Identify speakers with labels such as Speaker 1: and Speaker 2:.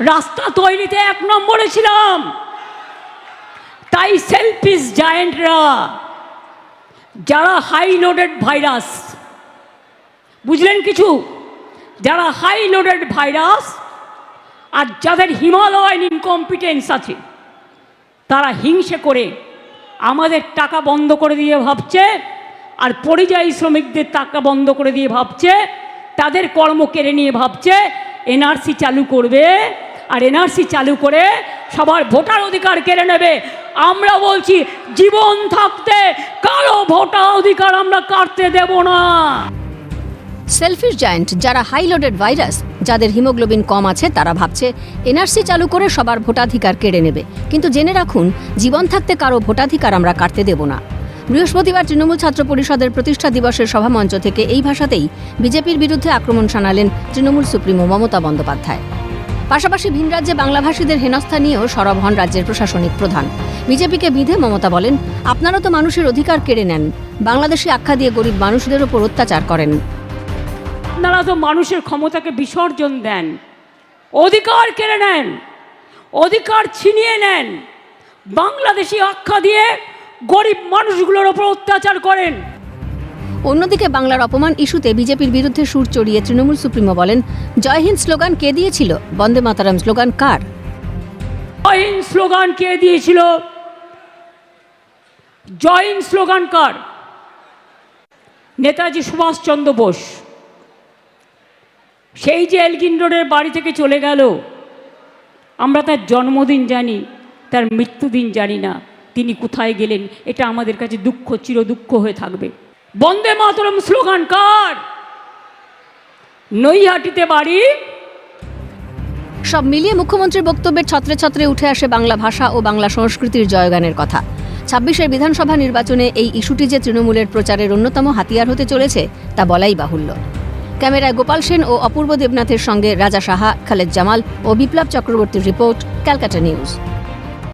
Speaker 1: রাস্তা তৈরিতে এক নম্বরে ছিলাম। তাই সেলফিস জায়েন্টরা যারা হাই লোডেড ভাইরাস বুঝলেন কিছু? যারা হাই লোডেড ভাইরাস আর যাদের হিমালয়ান ইনকম্পিটেন্স আছে, তারা হিংসে করে আমাদের টাকা বন্ধ করে দিয়ে ভাবছে আর পরিযায়ী শ্রমিকদের টাকা বন্ধ করে দিয়ে ভাবছে, তাদের কর্ম কেড়ে নিয়ে ভাবছে এনআরসি চালু করবে আর এনআরসি চালু করে সবার ভোটার অধিকার কেড়ে নেবে। আমরা বলছি, জীবন থাকতে কারও ভোটার অধিকার আমরা কাটতে দেব না।
Speaker 2: সেলফিশ জায়ান্ট, যারা হাই লোডেড ভাইরাস, যাদের হিমোগ্লোবিন কম আছে, তারা ভাবছে, এনআরসি চালু করে সবার ভোটাধিকার কেড়ে নেবে। কিন্তু জেনে রাখুন, জীবন থাকতে কারও ভোটাধিকার আমরা কাটতে দেব না। বৃহস্পতিবার তৃণমূল ছাত্র পরিষদের প্রতিষ্ঠা দিবসের সভামঞ্চ থেকে এই ভাষাতেই বিজেপির বিরুদ্ধে আক্রমণ শানালেন তৃণমূল সুপ্রিমো মমতা বন্দ্যোপাধ্যায়। পাশাপাশি ভিন রাজ্যে বাংলাভাষীদের হেনস্থা নিয়েও সরব হন রাজ্যের প্রশাসনিক প্রধান। বিজেপিকে বিধে মমতা বলেন, আপনারা তো মানুষের অধিকার কেড়ে নেন। বাংলাদেশি আখ্যা দিয়ে গরিব মানুষদের ওপর অত্যাচার করেন।
Speaker 1: আপনারা তো মানুষের ক্ষমতাকে বিসর্জন দেন। অধিকার কেড়ে নেন। অধিকার ছিনিয়ে নেন। বাংলাদেশি আখ্যা দিয়ে গরিব মানুষগুলোর ওপর অত্যাচার করেন।
Speaker 2: অন্যদিকে বাংলার অপমান ইস্যুতে বিজেপির বিরুদ্ধে সুর চড়িয়ে তৃণমূল সুপ্রিমো বলেন জয় হিন্দ স্লোগান কে দিয়েছিল? বন্দে মাতারাম স্লোগান কার?
Speaker 1: জয়িন স্লোগান কে দিয়েছিল? জয়িন স্লোগান কার? নেতাজি সুভাষচন্দ্র বোস। সেই যে এলগিন রোডের বাড়ি থেকে চলে গেল আমরা তার জন্মদিন জানি তার মৃত্যুদিন জানি না। তিনি কোথায় গেলেন? এটা আমাদের কাছে দুঃখ চির দুঃখ হয়ে থাকবে। বন্দে মাতরম স্লোগান কার? নৈহাটিতে বাড়ি?
Speaker 2: সব মিলিয়ে মুখ্যমন্ত্রীর বক্তব্যের ছত্রে ছত্রে উঠে আসে বাংলা ভাষা ও বাংলা সংস্কৃতির জয়গানের কথা। ছাব্বিশের বিধানসভা নির্বাচনে এই ইস্যুটি যে তৃণমূলের প্রচারের অন্যতম হাতিয়ার হতে চলেছে, তা বলাই বাহুল্য। ক্যামেরায় গোপাল সেন ও অপূর্ব দেবনাথের সঙ্গে রাজা সাহা, খালেদ জামাল ও বিপ্লব চক্রবর্তীর রিপোর্ট, ক্যালকাটা নিউজ।